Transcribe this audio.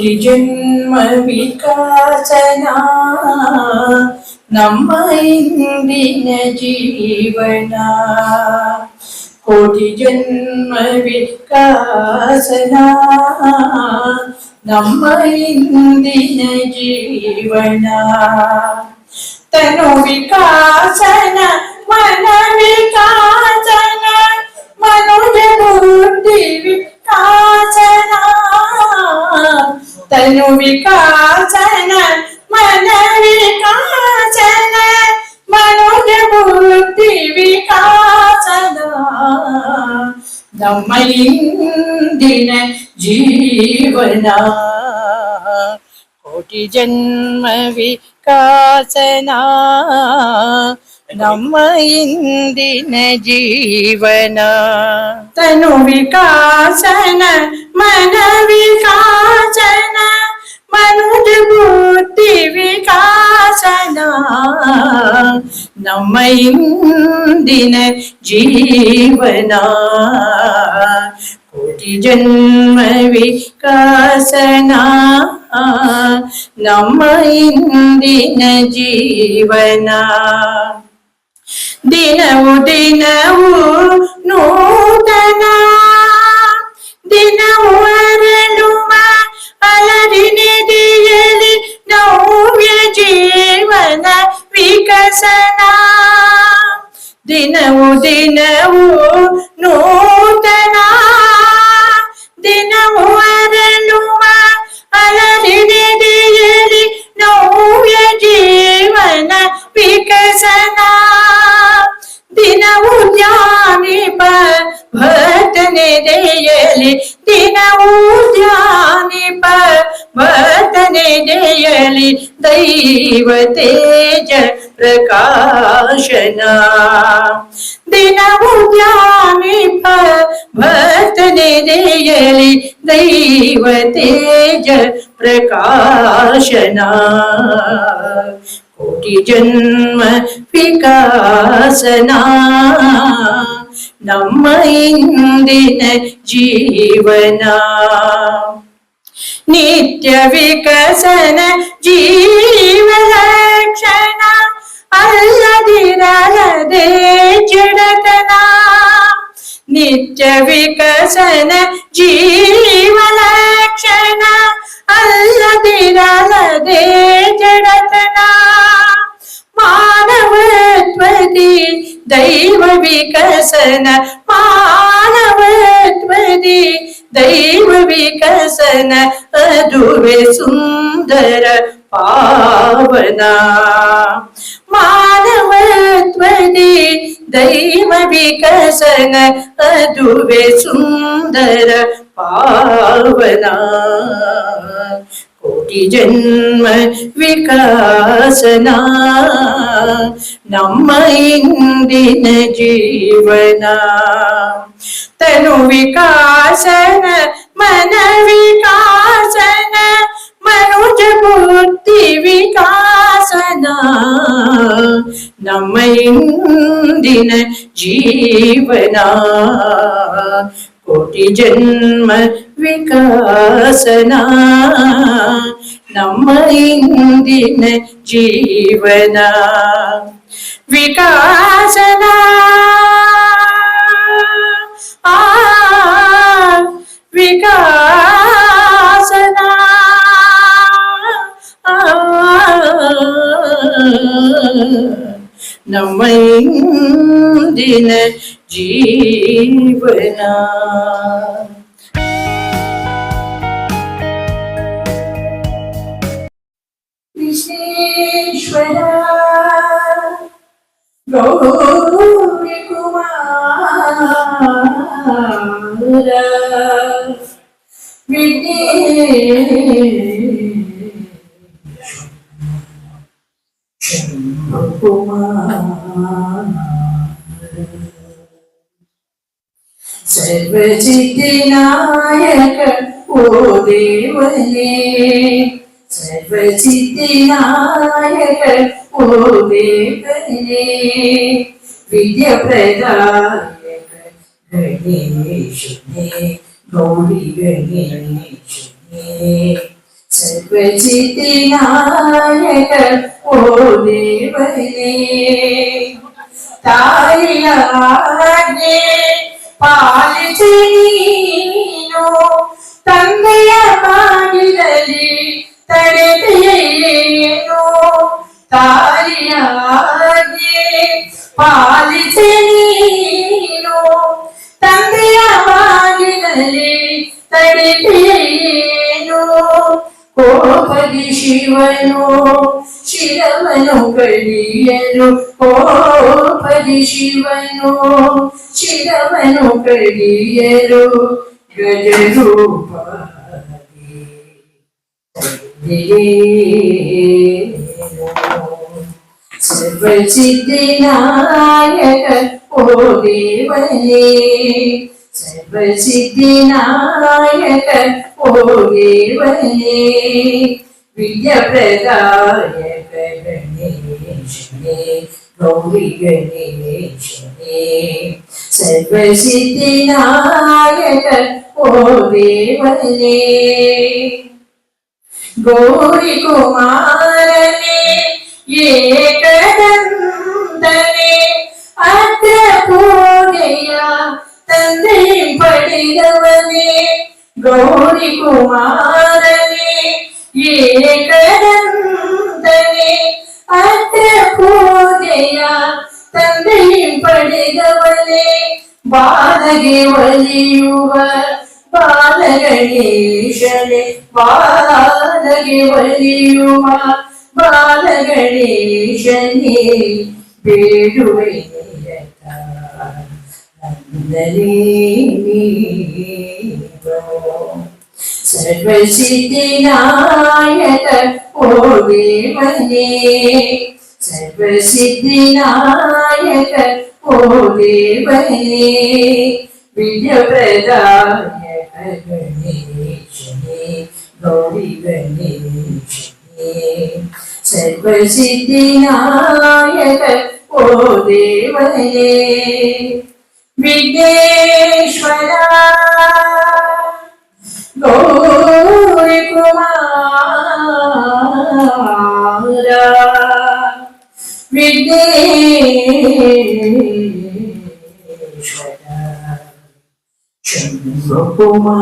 കോടി ജന്മ വികാസന നമ്മ ഇന്ദിന ജീവന. കോടി ജന്മ വികാസന നമ്മ ഇന്ദിന ജീവന. തനു വികാസന മന വികാസന മനുജ ബുദ്ധി വികാസന തനു വികാസന മന വികാസന മനുജ ബുദ്ധി വികാസന നമ്മ ജീവന. കോടി ജന്മ വികാസന നമ്മ ഇന്ദിന ജീവന തനു വികാസന മന വികാസന മനുജ ബുദ്ധി വികാസന. നമ്മ ഇന്ദിന ജീവന കോടി ജന്മ വികാസന. നമ്മ ഇന്ദിന ജീവന ದಿನವು ದಿನವು ನೂತನ ದಿನವು ಅರಳುವ ಅಲರಿನೆದೆಯಲಿ ನವ್ಯ ಜೀವನ ವಿಕಸನ ದಿನವು ದಿನವು ನೂತನ ದಿನವು ಅರಳುವ ಅಲರಿನೆದೆಯಲಿ ನವ್ಯ ಜೀವನ ವಿಕಸನ ಪ್ರಕಾಶನ ದಿನವು ಧ್ಯಾನಿಪ ಭರ್ತನೆದೆಯಲಿ ದೈವ ತೇಜ ಪ್ರಕಾಶನ ಕೋಟಿ ಜನ್ಮ ವಿಕಾಸನ ನಮ್ಮ ಇಂದಿನ ಜೀವನ ನಿತ್ಯ ವಿಕಸನ ಜೀವಲಕ್ಷಣ ಅಲ್ಲದಿರಲದೆ അല്ലതിരലതേ നിത്യവികസന ജീവലക്ഷണ. അല്ലതിരലതേ ജഡതന മാനവത്വതി ദൈവ വികസന മാനവത്വതി ദൈവ വികസന അതുവേ സുന്ദര പാവന. ಮಾನವತ್ವದಿ ದೈವ ವಿಕಸನ ಅದುವೆ ಸುಂದರ ಪಾವನ ಕೋಟಿ ಜನ್ಮ ವಿಕಾಸನ ನಮ್ಮ ಇಂದಿನ ಜೀವನ ತನು ವಿಕಾಸನ ಮನ ವಿಕಾಸನ ಮನುಜ ಬುದ್ಧಿ ವಿಕಾಸನ ನಮ್ಮ ಇಂದಿನ ಜೀವನ ಕೋಟಿ ಜನ್ಮ ವಿಕಾಸನ ನಮ್ಮ ಇಂದಿನ ಜೀವನ ವಿಕಾಸನ jeevana Vishneshwara Oh, oh. സർവജിത്തിനായക ഓ ദേവനേ സർവജിത്തിനായക ഓ ദേവനേ വിദ്യ പ്രദായക ഗണേശനേ ഗൗരി ഗണേശനേ സർവജിത്തിനായക ഓ ദേവനേ താരിയാകേ ಪಾಲಿಸಿ ನೀನು ತಂದೆಯ ಮಾಡಿದಲ್ಲಿ ತಡೆದೇನು ತಾಯಿಯಾಗೆ ಪಾಲಿಸಿ ನೀನು ತಂದೆಯ ಮಾಡಿದಲ್ಲಿ ತಡೆದೇನು ಕೋಪದಿ ಶಿವನು ಶಿರವನು ಕಡಿಯಲು ಕೋಪದಿ ಶಿವನು ಶಿವನು ಕಡಿಯರು ಗಜರೂಪ ಸರ್ವಸಿದ್ಧಿನಾಯಕ ಓ ದೇವನೇ ಸರ್ವಸಿದ್ಧಿನಾಯಕ ಓ ದೇವನೇ ವಿದ್ಯಾ ಪ್ರದಾಯಕ ಗಣೇಶನೇ സർവസിദ്ധിനായക ഓ ദേവനേ ഗൗരി കുമാരനെ ഏകദന്തനെ അഗ്രപൂജയ തന്തയും പടിതവനെ ഗൗരി കുമാരനെ പടിതവനെ ബാലകെ വലിയുവ ബാലഗണേശനെ ബാലകെ വലിയുവ ബാലഗണേശനെ വേടുവേ സർവസിദ്ധിനായക ഓ ദേവനേ സർവസിദ്ധിനായക ഓ ദേവനേ വിജയപ്രദായക ഗണേശനേ ഗൗരി ഗണേശനേ സർവസിദ്ധിനായക ഓ ദേവനേ വിഘ്നേശ്വര ഗൗരികുമാര. വിഘ്നേശ്വര Zopoma